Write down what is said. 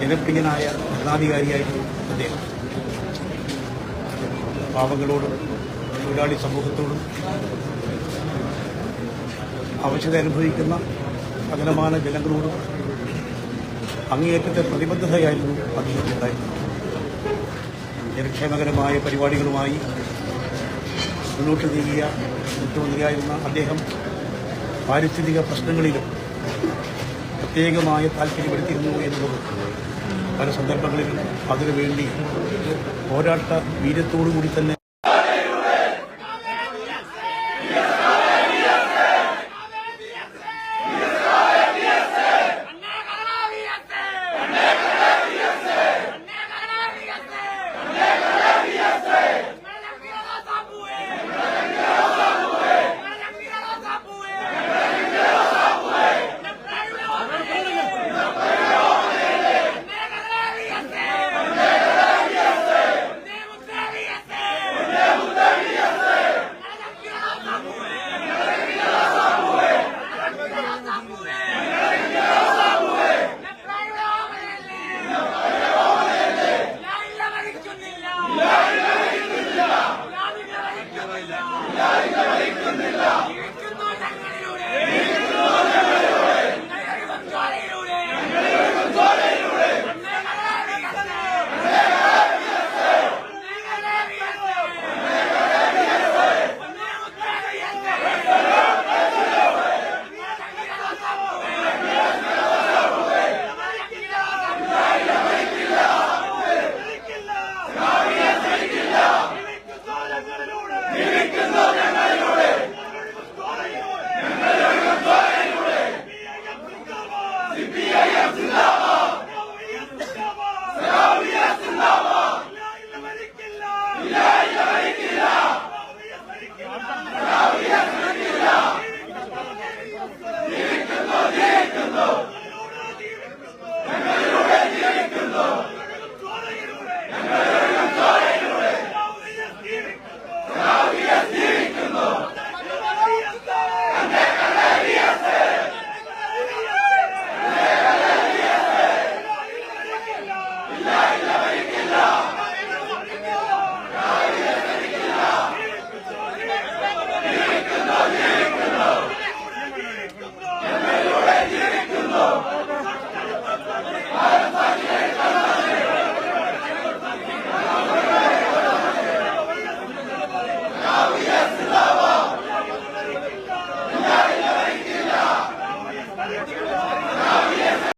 ജനപ്രിയനായ ഭരണാധികാരിയായിരുന്നു അദ്ദേഹം. പാവങ്ങളോടും തൊഴിലാളി സമൂഹത്തോടും അവശത അനുഭവിക്കുന്ന അകലമാന ജനങ്ങളോടും അങ്ങേയറ്റത്തെ പ്രതിബദ്ധതയായിരുന്നു അദ്ദേഹത്തിനുണ്ടായിരുന്നത്. ജനക്ഷേമകരമായ പരിപാടികളുമായി മുന്നോട്ട് നീങ്ങിയ മുഖ്യമന്ത്രിയായിരുന്ന അദ്ദേഹം പാരിസ്ഥിതിക പ്രശ്നങ്ങളിലും പ്രത്യേകമായ താല്പര്യപ്പെടുത്തിയിരുന്നു എന്നുള്ളത് പല സന്ദർഭങ്ങളിലും അതിനുവേണ്ടി പോരാട്ട വീര്യത്തോടുകൂടി തന്നെ Yes, sir.